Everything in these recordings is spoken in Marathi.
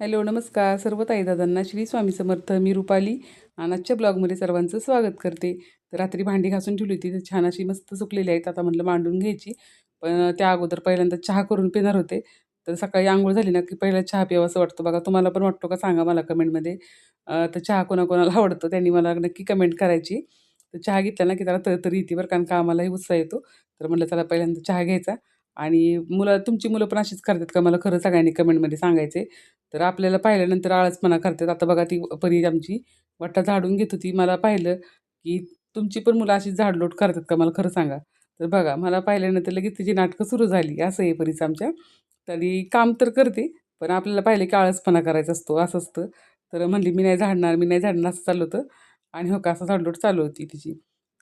हॅलो नमस्कार. सर्व ताईदादांना श्री स्वामी समर्थ मी रुपाली. आजच्या ब्लॉगमध्ये सर्वांचं स्वागत करते. तर रात्री भांडी घासून ठेवली होती तर छान अशी मस्त सुकलेली आहेत. आता म्हटलं मांडून घ्यायची. पण त्या अगोदर पहिल्यांदा चहा करून पिणार होते. तर सकाळी आंघोळ झाली ना की पहिला चहा प्यावा असं वाटतं. बघा तुम्हाला पण वाटतो का? सांगा मला कमेंटमध्ये. तर चहा कोणाकोणाला आवडतो? त्यांनी मला नक्की कमेंट करायची. तर चहा घेतला ना की त्याला तरतरी येते बरं कारण कामालाही उत्साह येतो. तर म्हटलं चला पहिल्यांदा चहा घ्यायचा. आणि मुलं तुमची मुलं पण अशीच करतात का? मला खरं सगळ्यांनी कमेंटमध्ये सांगायचे तर आपल्याला पाहिल्यानंतर आळसपणा करतात. आता बघा ती परी आमची वाटा झाडून घेत होती. मला पाहिलं की तुमची पण मुलं अशीच झाडलोट करतात का? मला खरं सांगा. तर बघा मला पाहिल्यानंतर लगेच तिची नाटकं सुरू झाली. असं आहे परीचं आमच्या. तरी काम तर करते पण आपल्याला पाहिलं की आळसपणा करायचा असतो. असं असतं. तर म्हणली मी नाही झाडणार मी नाही झाडणार असं चालू होतं. आणि हो का असं झाडलोट चालू होती तिची.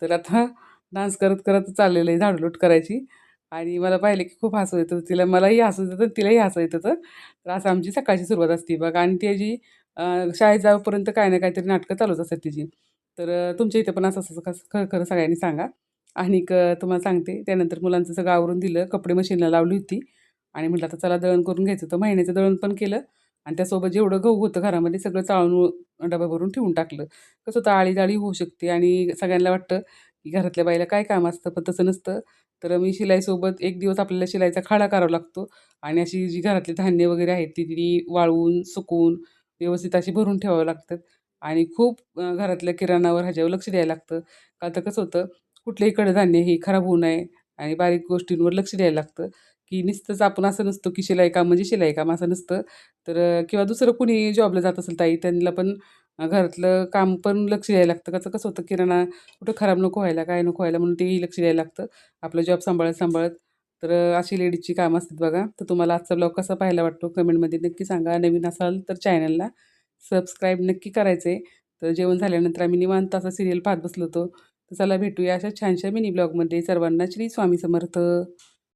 तर आता डान्स करत करत चाललेलं आहे झाडलोट करायची. आणि मला पाहिलं की खूप हसू येतं. तिला मलाही हसू येतं तिलाही हसू येतं तर. असं आमची सकाळची सुरुवात असते बघ. आणि त्याची शाळेत जाऊपर्यंत काय ना काहीतरी नाटकं चालूच असतात तिची. तर तुमच्या इथं पण असं असं कसं खरं खरं सगळ्यांनी सांगा. आणि क तुम्हाला सांगते. त्यानंतर मुलांचं सगळं आवरून दिलं. कपडे मशीनला लावली होती. आणि म्हटलं आता चला दळण करून घ्यायचं. तर महिन्याचं दळण पण केलं. आणि त्यासोबत जेवढं गहू होतं घरामध्ये सगळं चाळून डबा भरून ठेवून टाकलं. कसं होतं आळीजाळी होऊ शकते. आणि सगळ्यांना वाटतं की घरातल्या बाईला काय काम असतं? पण तसं नसतं. तर मी शिलाईसोबत एक दिवस आपल्याला शिलाईचा खाडा करावा लागतो आणि अशी जी घरातली धान्य वगैरे आहेत ती ती वाळवून सुकवून व्यवस्थित अशी भरून ठेवावं लागतात आणि खूप घरातल्या किराणावर ह्याच्यावर लक्ष द्यायला लागतं. का तर कसं होतं कुठल्याही कडधान्य हे खराब होऊ नये आणि बारीक गोष्टींवर लक्ष द्यायला लागतं. की नुसतंच आपण असं नसतो की शिलाई काम म्हणजे शिलाई काम असं नसतं. तर किंवा दुसरं कुणी जॉबला जात असेल ताई त्यांना पण घरातलं काम पण लक्ष द्यायला लागतं. कसं कसं होतं किराणा कुठं खराब नको व्हायला काय नको व्हायला म्हणून तेही लक्ष द्यायला लागतं. आपलं जॉब सांभाळत सांभाळत. तर अशी लेडीजची कामं असतात बघा. तर तुम्हाला आजचा ब्लॉग कसा पाहायला वाटतो? कमेंटमध्ये नक्की सांगा. नवीन असाल तर चॅनलला सबस्क्राईब नक्की करायचे तर जेवण झाल्यानंतर आम्ही निवांत असा सिरियल पाहत बसलो होतो. तर चला भेटूया अशा छानशा मिनी ब्लॉगमध्ये सर्वांना श्री स्वामी समर्थ.